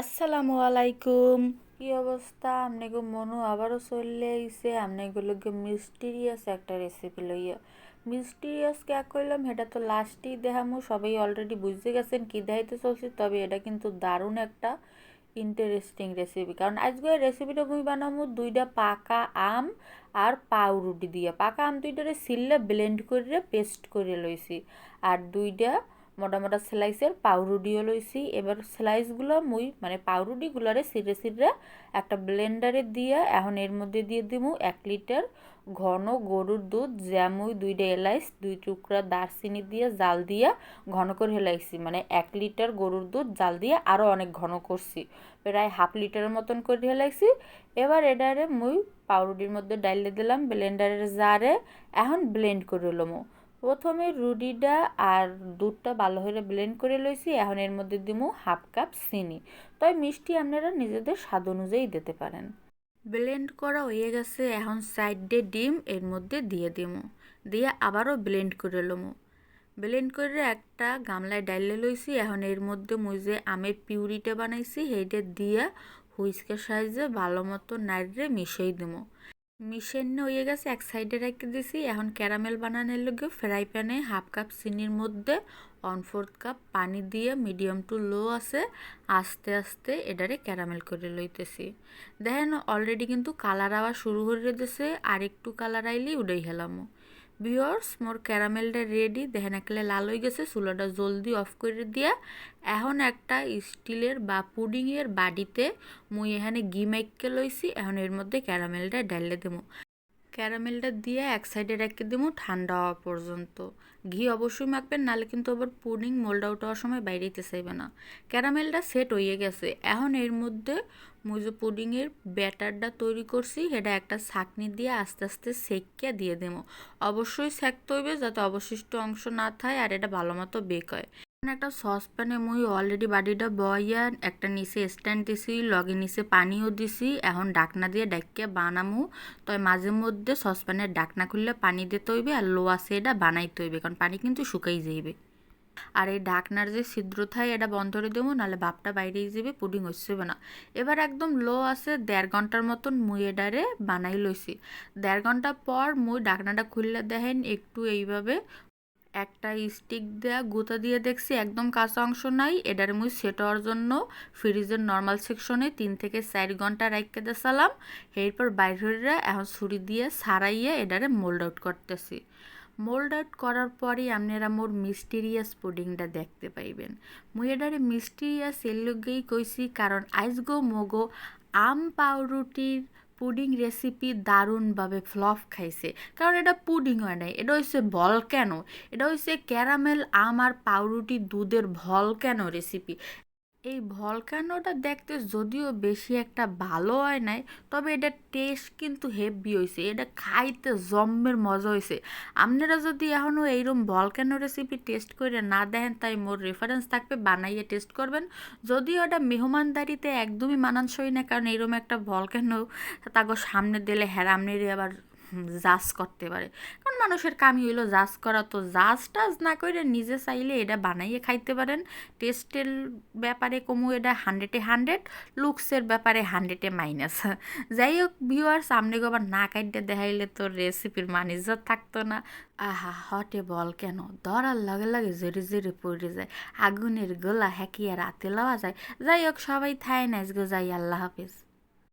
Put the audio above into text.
আসসালামু আলাইকুম। কি অবস্থা? আপনাকে মনু আবারও চললে আইসে আপনাগুলোকে মিস্টিরিয়াস একটা রেসিপি লইয়া। মিস্টিরিয়াস কে কইলাম? এটা তো লাস্টেই দেখামু। সবাই অলরেডি বুঝতে গেছেন কি দেখাইতে চলছে, তবে এটা কিন্তু দারুণ একটা ইন্টারেস্টিং রেসিপি কারণ আজকে রেসিপিটা মুই বানামু দুইটা পাকা আম আর পাউরুটি দিয়া। পাকা আম দুইটারে সিললে ব্লেন্ড করে পেস্ট করে লইছি। আর দুইটা মোটা মোটা স্লাইসের পাউরুটিও লইছি। এবার স্লাইসগুলো মুই মানে পাউরুটিগুলারে সিরে সিরে একটা ব্লেন্ডারে দিয়ে এখন এর মধ্যে দিয়ে দিমু এক লিটার ঘন গরুর দুধ জ্যামুই দুইটা এলাইচ, দুই টুকরা দারচিনি দিয়ে জাল দিয়ে ঘন করে হেলাইছি। মানে এক লিটার গরুর দুধ জাল দিয়ে আরও অনেক ঘন করছি। প্রায় হাফ লিটারের মতন করে হেলাইছি। এবার এটারে মুই পাউরুটির মধ্যে ডাইলে দিলাম ব্লেন্ডারের জারে এখন ব্লেন্ড করে লমু। প্রথমে রুটিটা আর দুধটা ভালো করে ব্লেন্ড করে লইছি, এখন এর মধ্যে দিমু হাফ কাপ চিনি। তাই মিষ্টি আপনারা নিজেদের স্বাদ অনুযায়ী দিতে পারেন। ব্লেন্ড করা হয়ে গেছে, এখন সাইডে ডিম এর মধ্যে দিয়ে দিমু। দিয়ে আবারও ব্লেন্ড করে লমু। ব্লেন্ড করে একটা গামলায় ডাইলে লইছি, এখন এর মধ্যে মুই যে আমের পিউরিটা বানাইছি, সেইটা দিয়ে হুইস্কের সাইজে ভালো মতো নাড়িয়ে মিশিয়ে দেবো মিশেন হয়ে গেছে, এক সাইডে রেখে দিছি। এখন ক্যারামেল বানানোর লগে ফ্রাই প্যানে হাফ কাপ চিনির মধ্যে ওয়ান ফোর্থ কাপ পানি দিয়ে মিডিয়াম টু লো আছে, আস্তে আস্তে এটারে ক্যারামেল করে লইতেছি। দেখেন অলরেডি কিন্তু কালার আওয়া শুরু হয়ে দিয়েছে আর একটু কালার আইলেই উড়াই হেলামো। বিয়র্স মোর ক্যারামেলটা রেডি দেখেন, একলে লাল হয়ে গেছে, চুলাটা জলদি অফ করে দিয়া। এখন একটা স্টিলের বা পুডিংয়ের বাড়িতে মুই এখানে ঘি মাইকে লইছি, এখন এর মধ্যে ক্যারামেলটা ডাইলে দেবো। ক্যারামেলটা দিয়ে এক সাইডে রেখে দেবো ঠান্ডা হওয়া পর্যন্ত। ঘি অবশ্যই মাখবেন নাহলে কিন্তু আবার পুডিং মোল্ড আউট হওয়ার সময় বাইরেতে চাইবে না। ক্যারামেলটা সেট হয়ে গেছে। এখন এর মধ্যে মুই যে পুডিংয়ের ব্যাটারটা তৈরি করছি, সেটা একটা ছাকনি দিয়ে আস্তে আস্তে সেকিয়া দিয়ে দেবো। অবশ্যই সেকতে হইবে যাতে অবশিষ্ট অংশ না থাকে আর এটা ভালো মতো বেক হয়। একটা সসপ্যানে মুই অলরেডি বাড়িটা বইয়া একটা নিচে স্ট্যান্ড দিছি, লগে নিচে পানিও দিছি, এখন ডাকনা দিয়ে ডাকিয়া বানামু। তো মাঝে মধ্যে সসপ্যানের ডাকনা খুললে পানি দিতে হইবে আর লো আছে এটা বানাইতে হইবে, কারণ পানি কিন্তু শুকাই যাইবে। আর এই ঢাকনার যে ছিদ্র থাকে এটা বন্ধ করে দেবো, নাহলে বাপটা বাইরেই যাবে, পুডিং হচ্ছে না। এবার একদম লো আছে, দেড় ঘণ্টার মতন মুই এডারে বানাই লইছি। দেড় ঘণ্টা পর মুই ঢাকনাটা খুললে দেখেন একটু এইভাবে একটা স্টিক দেয়া গুঁতা দিয়ে দেখছি একদম কাঁচা অংশ নাই, এটার মুই সেট হওয়ার জন্য ফ্রিজের নর্মাল সেকশনে তিন থেকে চার ঘণ্টা রাখতে দেসালাম এরপর বাইর এখন ছুরি দিয়ে সারাইয়ে এটারে মোল্ড আউট করতেছি। মোল্ড আউট করার পরেই আপনারা মোর মিস্টিরিয়াস পুডিংটা দেখতে পাইবেন। মুই এটারে মিস্টিরিয়াস এর লগেই কইছি, কারণ আইসগো মোগো আম পাউরুটির পুডিং রেসিপি দারুণভাবে ফ্লপ খাইছে। কারণ এটা পুডিং হয় নাই, এটা হচ্ছে কেন? এটা হচ্ছে ক্যারামেল আম আর পাউরুটি দুধের ভল কেন রেসিপি এই ভলকানোটা দেখতে যদিও বেশি একটা ভালো হয় নাই, তবে এটা টেস্ট কিন্তু হেভি হয়েছে এটা খাইতে জম্মের মজা হয়েছে আপনারা যদি এখনও এইরকম ভলকানো রেসিপি টেস্ট করে না দেখেন, তাই মোর রেফারেন্স থাকবে, বানাইয়ে টেস্ট করবেন। যদিও এটা মেহমানদারিতে একদমই মানানসই না, কারণ এইরকম একটা ভলকানো তাকে সামনে দিলে হ্যারামনেরে আবার জাজ করতে পারে। কারণ মানুষের কামি হইল জাজ করা, তো জাজ টাজ না করে নিজে চাইলে এটা বানাইয়ে খাইতে পারেন। টেস্টের ব্যাপারে কমু এটা হান্ড্রেডে হান্ড্রেড লুকসের ব্যাপারে হান্ড্রেডে মাইনাস যাই হোক ভিউয়ার সামনে আবার না কাটতে দেখাইলে তো রেসিপির মানিজত থাকতো না। আহা, হটে বল কেন? ধরার লগে লগে জোরে জোরে পড়ে যায়। আগুনের গোলা হ্যাকিয়ে রাতে লওয়া যায়। যাই হোক, সবাই থায় নাইস গো, যাই, আল্লাহ হাফিজ।